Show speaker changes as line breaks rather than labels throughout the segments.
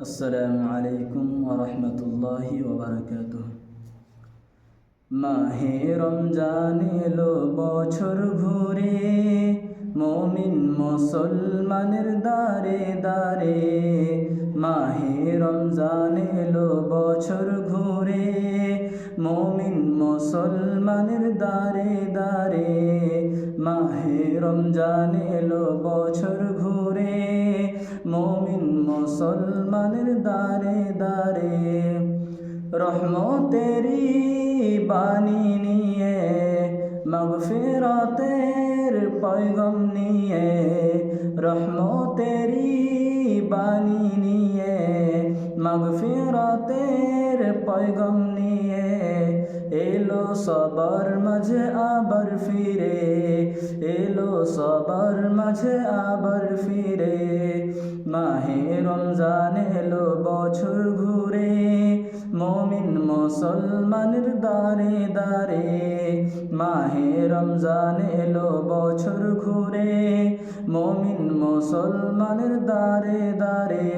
আসসালামু আলাইকুম ওরহমতুল্লাহি ওবরাকাতুহ। মাহে রমজান এলো বছর ঘুরে মমিন মুসলমানের দারে দারে মাহে রমজান এলো বছর ঘুরে মমিন মুসলমানের দারে দারে মাহে রমজান এলো বছর ঘুরে মমিন মুসলমানের দারে দারে রহমতেরি বাণী নিয়ে, মগফিরাতের পয়গম নিয়ে রহমতেরি বাণী নিয়ে, মগফিরাতের পয়গম নিয়ে এলো সবার মাঝে আবার ফিরে, এলো সবার মাঝে আবার ফিরে। মাহে রমজান এলো বছর ঘুরে, মমিন মুসলমানের দারে দারে মাহে রমজান এলো বছর ঘুরে, মমিন মুসলমানের দারে দারে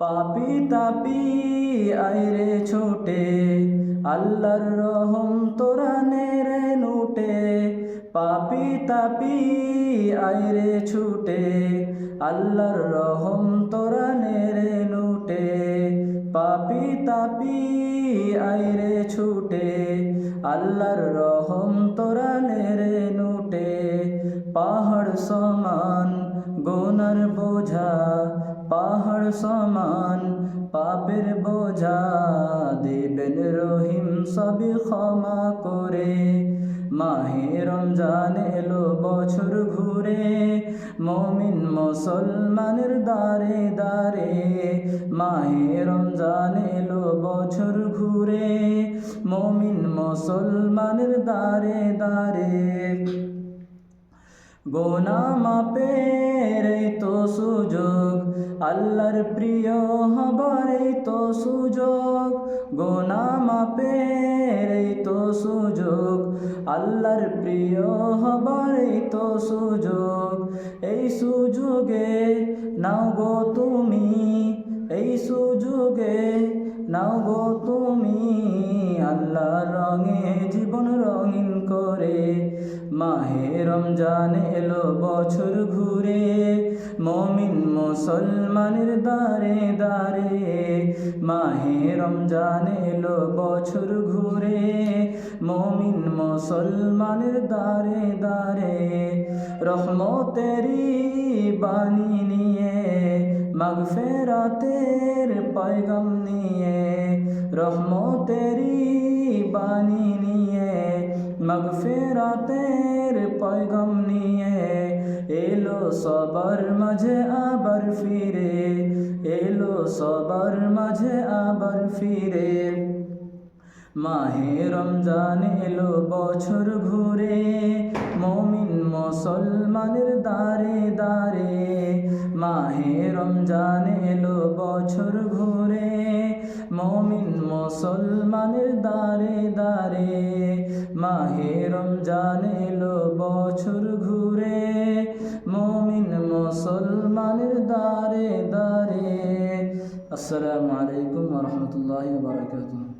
পাপি তাপি আইরে ছোটে, আল্লাহর রহম তোরা নেরে নুটে পাপি তাপি আইরে ছুটে। আল্লাহর রহম তোরা নেরে নুটে পাপি তাপি আইরে ছুটে। আল্লাহর রহম তোরা নেরে নুটে পাহাড় সমান, গোনার বোঝা, পাহাড় সমান, পাপের বোঝা, দেবেন রহিম সবই ক্ষমা করে। মাহে রমজান এলো বছর ঘুরে, মমিন মুসলমানের দারে দারে মাহে রমজান এলো বছর ঘুরে, মমিন মুসলমানের দারে দারে গোনা তো সুযোগ, আল্লাহর প্রিয় হবার তো সুযোগ গোনা মাপের তো সুযোগ, আল্লাহর প্রিয় হবার তো সুযোগ। এই সুযোগে নাও গো তুমি, এই সুযোগে নাও গো তুমি আল্লাহ রঙে জীবন রঙিন করে। মাহে রমজান এলো বছর ঘুরে, মমিন মুসলমানের দারে দারে মাহে রমজান এলো বছর ঘুরে, মমিন মুসলমানের দারে দারে রহমতেরি বাণী নিয়ে, মাগফেরাতের পয়গম নিয়ে। রহমতেরি বাণী নিয়ে মগফিরাতের পয়গম নিয়ে এলো সবার মাঝে আবার ফিরে, এলো সবার মাঝে আবার ফিরে। মাহে রমজান এলো বছর ঘুরে, মমিন মুসলমানের দারে দারে মাহে রমজান এলো বছর ঘুরে, মমিন মুসলমানের দারে দারে মাহে রমজান এলো বছর ঘুরে মমিন মুসলমানের দারে দারে আসসালামু আলাইকুম রহমতুল্লাহ বারকাতুহ।